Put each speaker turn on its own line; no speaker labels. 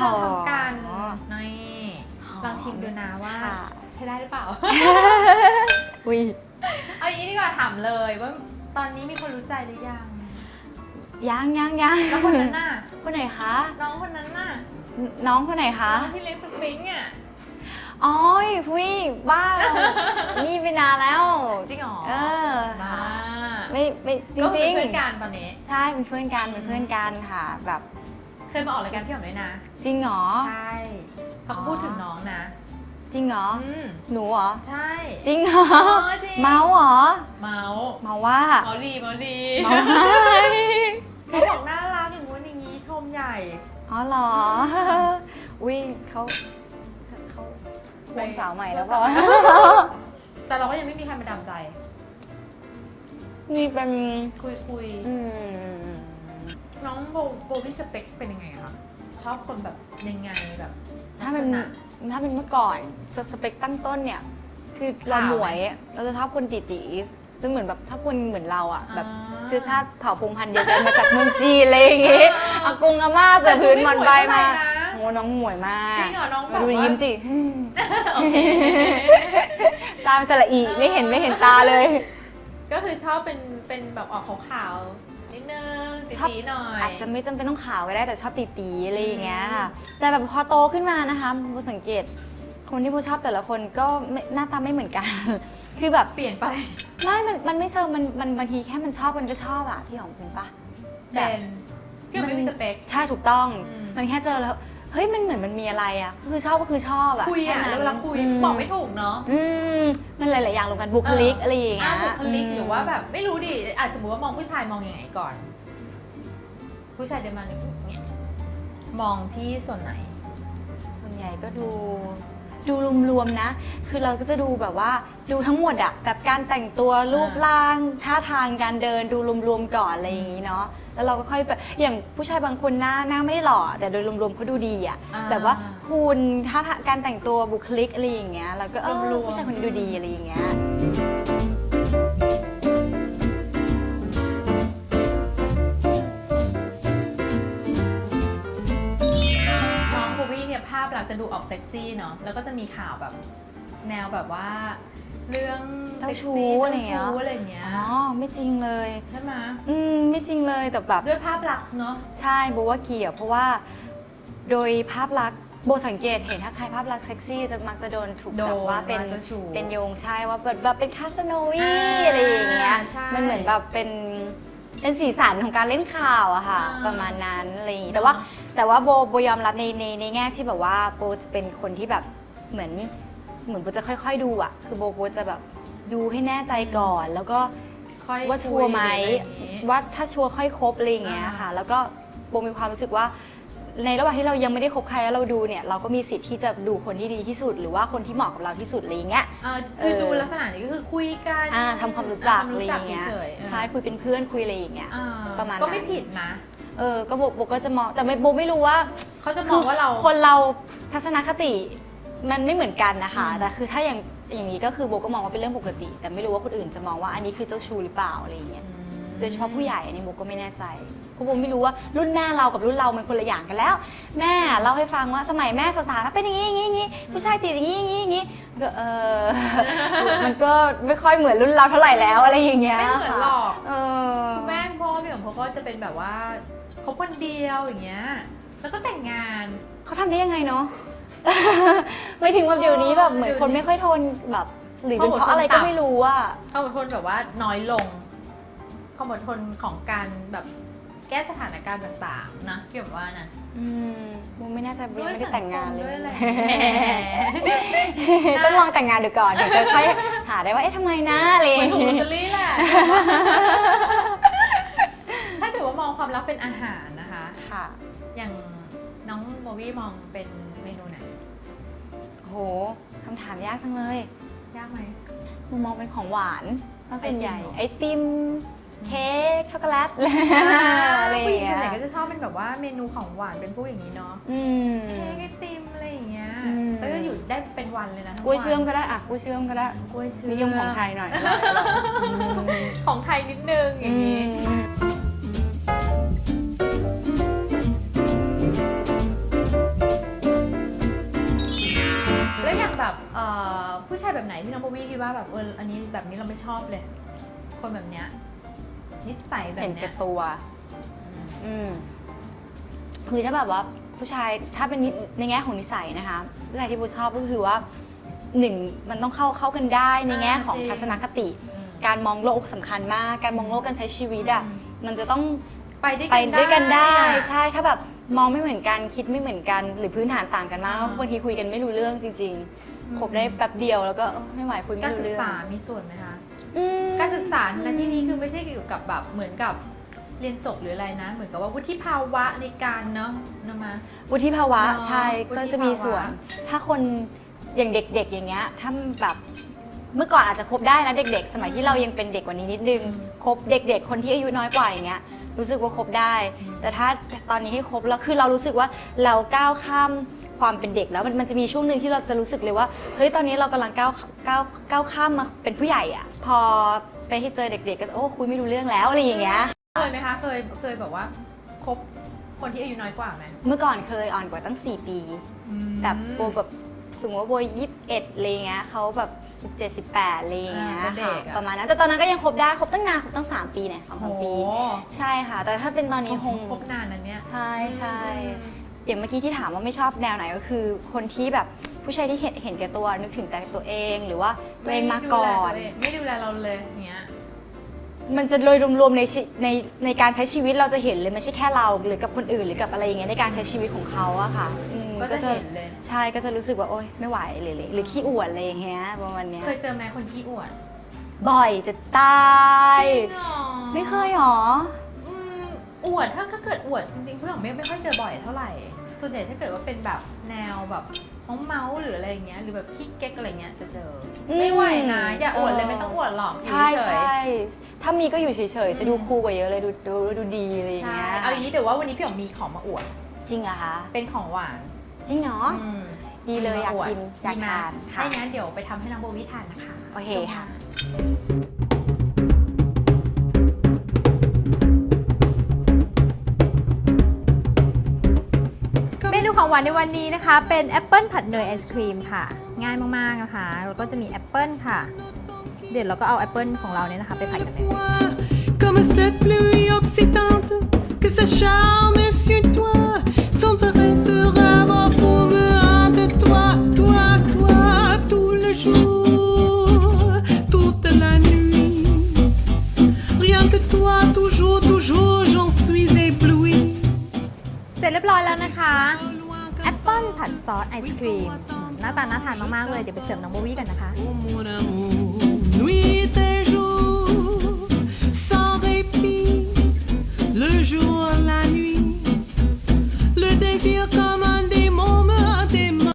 เราทำกัน
อ๋อ
นี่ลองชิมดูนะว่า
ค่ะ
ใช้ได้หรือเปล่า
อุ้ย
เอาอย่างนี้ดีกว่าถามเลยว่าตอนนี้มีคนรู้ใจหรือยัง
ยังยังยัง
แล้วคนนั้นน่ะ
คนไหนคะ
น้องคนนั้นน่ะ
น้องคนไหนคะ
น้องที่เลี้ยงสฟิงค์อะ
อ๋อพุ้ยบ้านี่ไปนานแล้ว
จริงเหรอ
เออ
บ้า
ไม่ไม่จ
ก็คื
ริ
องเพื่อน
ๆ
กันตอนนี้
ใช่เป็นเพื่อนกันเป็นเพื่อนกันค่ะ แบบ
เคยมาออกรายการพี่หอมด้วยนะ
จริงเหรอ
ใช่เขา
อ๋อ
พูดถึงน้องนะ
จริงเหรอ
อืม
หนูเหรอ
ใช่
จริงเหรอ
อ๋อจริง
เมาเหรอ
เมาส์
เมาว่า
เมาลีเมาลี
เมาให้
เขาบอกน่ารักอย่างงู้นอย่างนี้ชมใหญ่
อ๋อเหรอ อุ้ยเขาเขาควงสาวใหม่แล้ว
คว
ป่ะ
งสาวใหม่แต่เราก็ยังไม่มีใครมาดามใจ
นี่เป็น
คุยคุย
อืม
น้องโบโบวี่สเปคเป็นยังไงอะคะชอบคนแบบยังไงแบบ
ถ้าเป็น
ลักษณะ
ถ้าเป็นเมื่อก่อนสสเปคตั้งต้นเนี่ย คือเรา
ขาวไหม
หมวยเราจะชอบคนตีตีๆซึ่งเหมือนแบบชอบคนเหมือนเราอะแบบ
อ่า
เชื้อชาติเผ่าพงพันธุ์เดียวกันมาจากเมืองจีนอะไรอย่างงี้อากงอาม่าเสือพื้นหมอนใบมา
แต่
โอ้น้องหมวยมาก
ดูไม่หวยเท่าไหร่นะจริงเหรอน้องแบ
มา
บ
ดู
ว่า
ยิ้มสิ
โอเค
ตามสระอีไม่เห็นไม่เห็นตาเลย
ก็คือชอบเป็นเป็นแบบออกขาวๆนิดนึง
ชอบ
สีๆหน่อย
อาจจะไม่จำเป็นต้องขาวก็ได้แต่ชอบตีตีๆอะไรอย่างเงี้ย
อืม
ค่ะแต่แบบพอโตขึ้นมานะคะโบสังเกต คนที่โบชอบแต่ละคนก็ไม่หน้าตาไม่เหมือนกัน คือแบบ
เปลี่ยนไป
ไม่มันมันไม่เชิงมันมันบางทีแค่มันชอบมันก็ชอบอะพี่หอมคุณปะ
เป็นพี่หอมไม่มีสเปค
ใช่ถูกต้อง
อืม
มันแค่เจอแล้ว เฮ้ยมันเหมือนมันมีอะไรอะคือชอบก็คือชอบอะ
คุยอะ
แนั้น
แล้วเวลาคุย
ม
บอกไม่ถูกเนาะ
อืมมันหลาย ๆ อย่างรวมกันบุคลิกอะไรอย่างเงี้
อ้าวยบุคลิก
ม
หรือว่าแบบไม่รู้ดิอาจสมมติว่ามองผู้ชายมองยังไงก่อน ผู้ชายเดินมาเนี่ยมองที่ส่วนไหน
ส่วนใหญ่ก็ดูดูรวมๆนะ คือเราก็จะดูแบบว่าดูทั้งหมดอะแบบการแต่งตัวรูปร่างท่าทางการเดินดูรวมๆก่อนอะไรอย่างนี้เนาะ แล้วเราก็ค่อยแบบอย่างผู้ชายบางคนหน้าหน้าไม่ได้หล่อ แต่โดยรวมๆเขาดูดีอะ
อ่า
แบบว่าหุ่นท่าทางการแต่งตัวบุคลิกอะไรอย่างเงี้ยแล้วก็เออ
รวมๆ
ผู้ชายคนนี้ดูดีอะไรอย่างเงี้ย
เนี่ยภาพลักษณ์จะดูออกเซ็กซี่เนาะแล้วก็จะมีข่าวแบบแนวแบบว่า เรื่อง
เจ้า
ซ็ก
ชู้
ซี่
อะไรอย่างเงี้ย
เจ้าชู้อะไรอย่างเงี้ย
อ๋อไม่จริงเลย
ใช่ไหม
อืมไม่จริงเลยแต่แบบ
ด้วยภาพลักษณ์เนาะ
ใช่โบว่าเกี่ยวเพราะว่า โดยภาพลักษณ์โบสังเกตเห็นถ้าใครภาพลักษณ์เซ็กซี่จะมักจะโดนถูกจับว่าเป็น
เจ้าชู้
เป็นโยงใช่ว่าแบบแบบเป็นคาสโนวี
อ่า
อะไรอย่างเงี้ย
ใช่
มันเหมือนแบบเป็นเป็นสีสันของการเล่นข่าวอะค่ะ
อ่า
ประมาณนั้นอะไรอย่างงี้
เนอะ
แต่ว่าแต่ว่าโบโบยอมรับในในในแง่ที่แบบว่าโบจะเป็นคนที่แบบเหมือนเหมือนโบจะค่อย ๆ ดูอะคือโบโบจะแบบดูให้แน่ใจก่อน แล้วก็
ค่อย
ว่าชัวร์ไหม
คุยอะไรอย่างงี้
ว่าถ้าชัวร์ค่อยคบอะไรอย่างเงี้ย
อ่า
ค่ะ แล้วก็โบมีความรู้สึกว่า ในระหว่างที่เรายังไม่ได้คบใครแล้วเราดูเนี่ยเราก็มีสิทธิ์ที่จะดูคนที่ดีที่สุด หรือว่าคนที่เหมาะกับเราที่สุดอะไรอย่างเงี้ย
เอ่อคือ
เออ
ดูลักษณะนี้ก็คือคุยกัน
อ่าทำความรู้จัก
ทำ
อะไร
รู้
อ
จัก
ย่างเงี้ย
เฉยๆ
ใช่คุยเป็นเพื่อนคุยอะไรอย่างเงี้ย
อ่า
ประมาณ
ก็ไม่
นั้น
ผิดนะ
เออก็โบโบก็จะมองแต่ไม่โบไม่รู้ว่า
เขาจะมองว่าเรา
คนเราทัศนคติมันไม่เหมือนกันนะคะ
อืม
แต่คือถ้าอย่างอย่างนี้ก็คือโบก็มองว่าเป็นเรื่องปกติ แต่ไม่รู้ว่าคนอื่นจะมองว่าอันนี้คือเจ้าชู้หรือเปล่าอะไรอย่างเงี้ยโดยเฉพาะผู้ใหญ่อันนี้โบก็ไม่แน่ใจเพราะโบไม่รู้ว่ารุ่นแม่เรากับรุ่นเรามันคนละอย่างกันแล้ว แม่เล่าให้ฟังว่าสมัยแม่สาวๆถ้าเป็นอย่างนี้อย่างนี้อย่างนี้ผู้ชายจีบอย่างนี้อย่างนี้อย่างนี้ก็เออมันก็ไม่ค่อยเหมือนรุ่นเราเท่าไหร่แล้วอะไรอย่างเงี้ย
ไม่เหมือนหรอก
เออ
คุณแม่คุณพ่อพี่ของเขาก็จะเป็นแบบว่า คบคนเดียวอย่างเงี้ย แล้วก็แต่งงาน
เขาทำได้ยังไงเนาะ ไม่ถึงว่าเดี๋ยวนี้แบบเหมือนคนไม่ค่อยทนแบบ หรือเป็นเพราะอะไรก็ไม่รู้ว่า
ความอดทนแบบว่าน้อยลงความอดทนของการแบบแก้สถานการณ์ต่างๆ นะพี่ผมว่านะ
อืมโบไม่แน่ใจโบยังไม่ได้แต่งงานเล
ด้วย
ย
อะไร
ต้องลองแต่งงานดูก่อนถึงจะค่อยหาได้ว่าเอ๊ะทำไมนะอะไรอ
เหมือน
ย่าง
ถูกลอต
เงี้
เตอยรี่แหละ ถ้าถือว่ามอง ความรักเป็นอาหารนะคะ
ค่ะ
อย่างน้องโบวี่มองเป็นเมนูไหน
โหคำถามยากจังเลย
ยากไหม
หนูมองเป็นของหวานซะส่วนใหญ่
ไอ
ไอ
ติมเหรอ
ติม เค้ก ช็อกโกแลตอะไรอ
ผู้หญิ
ย่างง
ส่วน
เงี้
ใหญ่ก็
ย
จะชอบเป็นแบบว่าเมนูของหวานเป็นผู้อย่างนี้เนาะ
อืม
เค้กไอติมอะไรอย่างเงี้ย
อืม
แล้วก็อยู่ได้เป็นวันเลยนะทั้ง
กล้วย
น
เชื่อมก็ได้อะกล้วยเชื่อมก็ได้
กล้วยเชื่อม
นิยมของไทยหน่อยอร่อยอร่อยอืม
ของไทยนิดนึงอย่างนี้
อืม
แบบไหนที่น้องโบวี่คิดว่าแบบเอออันนี้แบบนี้เราไม่ชอบเลย คนแบบเนี้ยนิสัยแบ
เห็
บ
น
เนี้
แก่
ย
ตัว
อืม
อืมคือถ้าแบบว่าผู้ชายถ้าเป็นนิในแง่ของนิสัยนะคะผู้ชายที่บูชอบก็คือว่าหนึ่งมันต้องเข้าเข้ากันได้ในแง่ของทัศนคติ
อืม
การมองโลกสำคัญมาก การมองโลกการใช้ชีวิตอะ
อืม
มันจะต้อง
ไปด้วย
ไป
กัน
ด้วยกันได้
อะ
ใช่ถ้าแบบมองไม่เหมือนกันคิดไม่เหมือนกัน หรือพื้นฐานต่างกันมาก
อ่า
บางทีคุยกันไม่รู้เรื่องจริง
อืม
ๆ คบได้แป๊บเดียวแล้วก็เออไม่ไหวคุยไม่
การ
รู้
ศึก
เรื่อง
ษามีส่วนไหมคะ
อืม
การศึกษาในที่นี้คือไม่ใช่อยู่กับแบบเหมือนกับเรียนจบหรืออะไรนะ เหมือนกับว่าวุฒิภาวะในการเนาะนะมา
วุฒิภาวะ
เนอะ
ใช่
วุฒิ
ก็จะมีส่วน
ภาวะ
ถ้าคนอย่างเด็กๆอย่างเงี้ยถ้าแบบเมื่อก่อนอาจจะคบได้นะเด็ก ๆ สมัยที่เรายังเป็นเด็กกว่านี้นิดนึง
อืม
คบเด็ก ๆ คนที่อายุน้อยกว่าอย่างเงี้ยรู้สึกว่าคบได้
อืม
แต่ถ้าตอนนี้ให้คบแล้วคือเรารู้สึกว่าเราก้าวข้าม ความเป็นเด็กแล้วมันมันจะมีช่วงหนึ่งที่เราจะรู้สึกเลยว่าเฮ้ยตอนนี้เรากำลังก้าวก้าวก้าวข้ามมาเป็นผู้ใหญ่อะพอไปให้เจอเด็ก ๆ ก็จะโอ้คุยไม่รู้เรื่องแล้วอะไรอย่างเงี้ย
เคยไหมคะเคยเคยแบบว่าคบคนที่อายุน้อยกว่าไหม
เมื่อก่อนเคยอ่อนกว่าตั้ง 4 ปี แบบโบแบบสมมติว่าโบยี่สิบเอ็ดอะไรเงี้ยเขาแบบสิบเจ็ดสิบแปดอะไรเงี้ย
อ่าก็เด็
ค่ะ
กอะ
ประมาณนั้นแต่ตอนนั้นก็ยังคบได้คบตั้งนานคบตั้งสามปีเนี่ยสอง
โอ้
สาม
โห
ปี ใช่ค่ะ แต่ถ้าเป็นตอนนี้คง
คบนานนั้นเนี่ย
ใช่ใช่อ ย่างเมื่อกี้ที่ถามว่าไม่ชอบแนวไหนก็คือ คนที่แบบผู้ชายที่เห็นเห็นแก่ตัวนึกถึงแต่ตัวเองหรือว่าตัวเองมาก่อน
ไม่ดูแลเราเลยอย่างเงี้ย
มันจะโดยรวมๆในชีในในการใช้ชีวิตเราจะเห็นเลยไม่ใช่แค่เราหรือกับคนอื่นหรือกับอะไรอย่างเงี้ยในการใช้ชีวิตของเขาอะค่ะอืม
ก็จะเห็นเลย
ใช่ก็จะรู้สึกว่าโอ๊ยไม่ไหวเลยเลยหรือขี้อวดอะไรอย่างเงี้ยประมาณเนี้ย
เคยเจอไหมคนที่อวด
บ่อยจะตาย
จริงเหรอ
ไม่เคยหรอ
อืมอวดถ้าถ้าเกิดอวดจริงๆผู้หลังไม่ไม่ค่อยเจอบ่อยเท่าไหร่ ส่วนใหญ่ถ้าเกิดว่าเป็นแบบแนวแบบน้องเมาส์หรืออะไรอย่างเงี้ยหรือแบบพี่เก๊กอะไรเงี้ยจะเจออ
ม
ไม่ไหวนะอย่าอวดเลย
เออ
ไม่ต้องอวดหรอก
ใช่
อยู่เฉย
ใช่ถ้ามีก็อยู่เฉยๆ จะดู
อืม
คูลกว่าเยอะเลยดูดูดูดีอะไรอย่าง
ใช่
เงี้ย
เอาอย่างนี้แต่ว่าวันนี้พี่หยองมีของมาอวด
จริงเหรอคะ
เป็นของหวาน
จริงเหรอ
ม
ดีเลยอยากกินอยาก
ดีไหม
ทาน
ถ้าอย่างนั้นเดี๋ยวไปทำให้น้องโบวิทานนะคะ
โอเคค่ะ
เมนู ของหวานในวันนี้นะคะ เป็นแอปเปิลผัดเนยไอศครีมค่ะ ง่ายมากๆนะคะแล้วก็จะมีแอปเปิลค่ะ เดี๋ยวเราก็เอาแอปเปิลของเราเนี่ยนะคะไปผัดกันเลย ผัดซอสไอศครีมหน้าตาน่าทานมาก ๆ เลย เดี๋ยวไปเสิร์ฟน้องโบวี่กันนะคะ
Le jour, la nuit, le désir que